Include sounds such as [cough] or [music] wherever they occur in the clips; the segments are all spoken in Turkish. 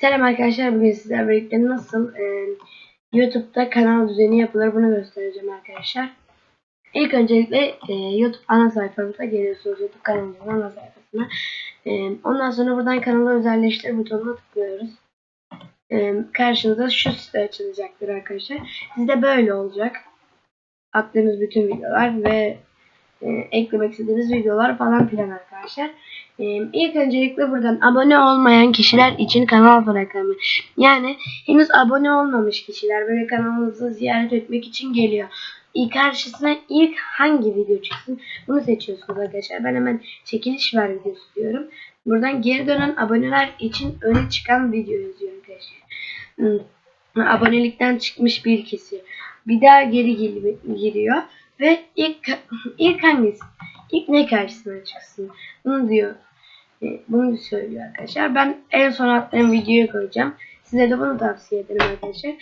Selam arkadaşlar bugün sizlerle birlikte nasıl e, YouTube'da kanal düzeni yapılır bunu göstereceğim arkadaşlar. İlk öncelikle e, YouTube ana sayfamıza geliyorsunuz YouTube kanalımızın ana sayfasına. E, ondan sonra buradan kanalı özelleştir butonuna tıklıyoruz. E, karşınıza şu site açılacaktır arkadaşlar. Sizde böyle olacak. Attığınız bütün videolar ve e, eklemek istediğiniz videolar falan filan arkadaşlar. E, ilk öncelikle buradan abone olmayan kişiler için kanal bırakamı. Yani henüz abone olmamış kişiler böyle kanalınızı ziyaret etmek için geliyor. İlk karşısına ilk hangi video çıksın bunu seçiyorsunuz arkadaşlar. Ben hemen çekiliş ver videosu diyorum. Buradan geri dönen aboneler için öne çıkan video yazıyor arkadaşlar. Hmm, Abonelikten çıkmış bir kişi. Bir daha geri giriyor ve ilk ilk hangisi? İlk ne karşısına çıksın? Bunu diyor. Bunu söylüyor arkadaşlar. Ben en son attığım videoyu koyacağım. Size de bunu tavsiye ederim arkadaşlar.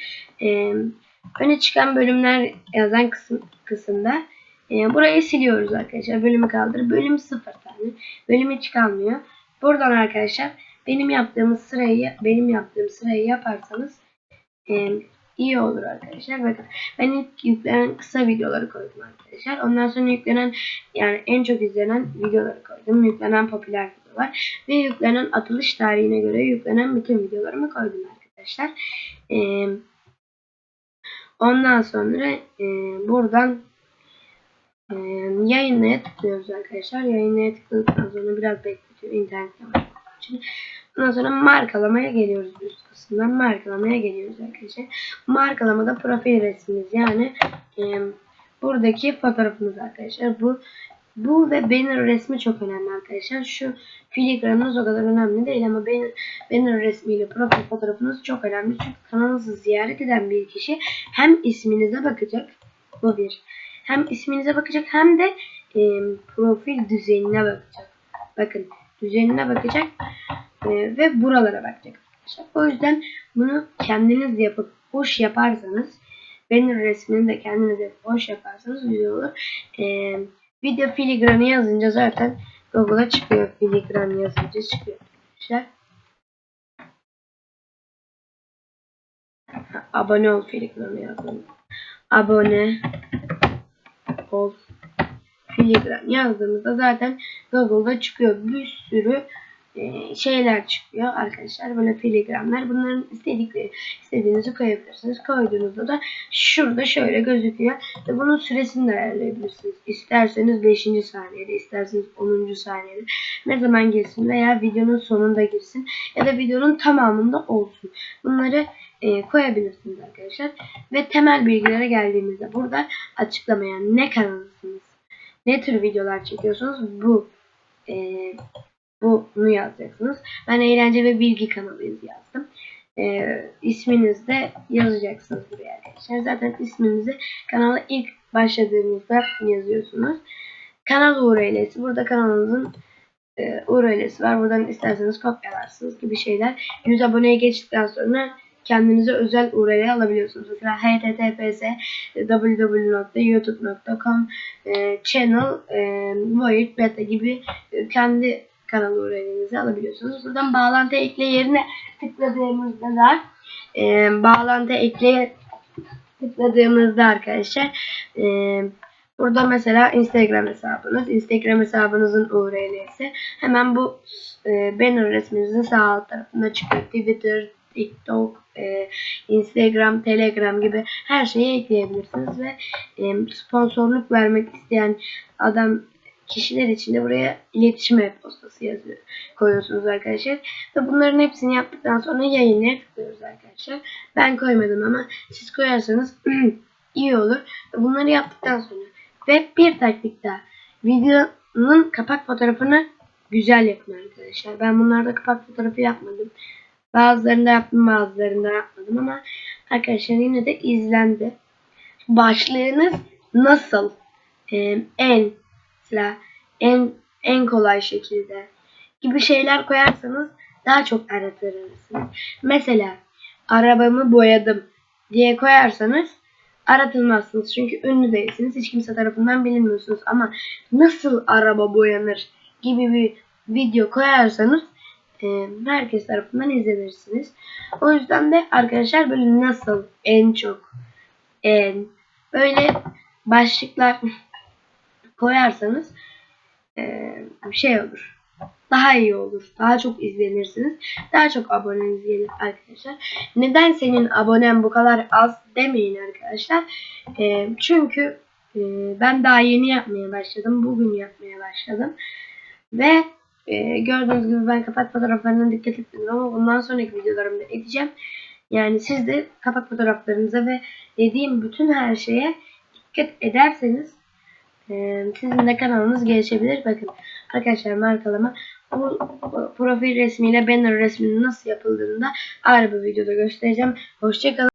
E, öne çıkan bölümler yazan kısım, kısımda e, burayı siliyoruz arkadaşlar. Bölümü kaldır. Bölüm sıfır tane. Bölüm hiç kalmıyor. Buradan arkadaşlar benim yaptığım sırayı benim yaptığım sırayı yaparsanız e, iyi olur arkadaşlar. Bakın ben ilk yüklenen kısa videoları koydum arkadaşlar. Ondan sonra yüklenen yani en çok izlenen videoları koydum. Yüklenen popüler videolar ve yüklenen atılış tarihine göre yüklenen bütün videolarımı koydum arkadaşlar. E, ondan sonra e, buradan e, yayınlaya tıklıyoruz arkadaşlar. Yayınlaya tıkladıktan sonra biraz bekletiyor internet. Ondan sonra markalamaya geliyoruz üst kısımdan. Markalamaya geliyoruz arkadaşlar. Markalamada profil resmimiz yani e, buradaki fotoğrafımız arkadaşlar. Bu bu ve banner resmi çok önemli arkadaşlar. Şu filigranınız o kadar önemli değil ama banner, banner resmiyle profil fotoğrafınız çok önemli. Çünkü kanalınızı ziyaret eden bir kişi hem isminize bakacak. Bu bir. Hem isminize bakacak hem de e, profil düzenine bakacak. Bakın düzenine bakacak e, ve buralara bakacak arkadaşlar. O yüzden bunu kendiniz yapıp hoş yaparsanız banner resmini de kendiniz yapıp hoş yaparsanız güzel olur. E, video filigranı yazınca zaten Google'a çıkıyor. Filigran yazınca çıkıyor. Ha, Abone ol filigranı yazdım. Abone ol filigran yazdığımızda zaten Google'da çıkıyor. Bir sürü şeyler çıkıyor arkadaşlar. Böyle filigranlar. Bunların istedikleri istediğinizi koyabilirsiniz. Koyduğunuzda da şurada şöyle gözüküyor. Ve bunun süresini de ayarlayabilirsiniz. İsterseniz 5. saniyede, isterseniz 10. saniyede ne zaman girsin veya videonun sonunda girsin ya da videonun tamamında olsun. Bunları e, koyabilirsiniz arkadaşlar. Ve temel bilgilere geldiğimizde burada açıklamaya ne kanalısınız, ne tür videolar çekiyorsunuz bu e, bunu yazacaksınız. Ben eğlence ve bilgi kanalıyız yazdım. E, isminizi de yazacaksınız buraya arkadaşlar. Zaten isminizi kanala ilk başladığınızda yazıyorsunuz. Kanal URL'si. Burada kanalınızın e, URL'si var. Buradan isterseniz kopyalarsınız gibi şeyler. 100 aboneye geçtikten sonra kendinize özel URL alabiliyorsunuz. Mesela https www.youtube.com e, channel e, void beta gibi e, kendi kanal URL'inizi alabiliyorsunuz. Buradan bağlantı ekle yerine tıkladığımızda da e, bağlantı ekleye tıkladığımızda arkadaşlar e, burada mesela Instagram hesabınız Instagram hesabınızın URL'si hemen bu e, banner resminizin sağ alt tarafında çıkıyor. Twitter, TikTok, e, Instagram, Telegram gibi her şeyi ekleyebilirsiniz ve e, sponsorluk vermek isteyen adam kişiler için de buraya iletişim e-postası yazıyor koyuyorsunuz arkadaşlar. Ve bunların hepsini yaptıktan sonra yayınlaya tıklıyoruz arkadaşlar. Ben koymadım ama siz koyarsanız [clears throat] iyi olur. Bunları yaptıktan sonra ve bir taktik daha. Videonun kapak fotoğrafını güzel yapın arkadaşlar. Ben bunlarda kapak fotoğrafı yapmadım. Bazılarında yaptım bazılarında yapmadım ama arkadaşlar yine de izlendi. Başlığınız nasıl? Ee, en mesela en en kolay şekilde gibi şeyler koyarsanız daha çok aratırırsınız. Mesela arabamı boyadım diye koyarsanız aratılmazsınız. Çünkü ünlü değilsiniz. Hiç kimse tarafından bilinmiyorsunuz. Ama nasıl araba boyanır gibi bir video koyarsanız e, herkes tarafından izlenirsiniz. O yüzden de arkadaşlar böyle nasıl en çok en böyle başlıklar [laughs] koyarsanız e, şey olur. Daha iyi olur. Daha çok izlenirsiniz. Daha çok aboneniz gelir arkadaşlar. Neden senin abonen bu kadar az demeyin arkadaşlar. E, çünkü e, ben daha yeni yapmaya başladım. Bugün yapmaya başladım. Ve e, gördüğünüz gibi ben kapak fotoğraflarına dikkat etmedim ama bundan sonraki videolarımda edeceğim. Yani siz de kapak fotoğraflarınıza ve dediğim bütün her şeye dikkat ederseniz e, sizin de kanalınız gelişebilir. Bakın arkadaşlar markalama bu profil resmiyle banner resminin nasıl yapıldığını da ayrı bir videoda göstereceğim. Hoşçakalın.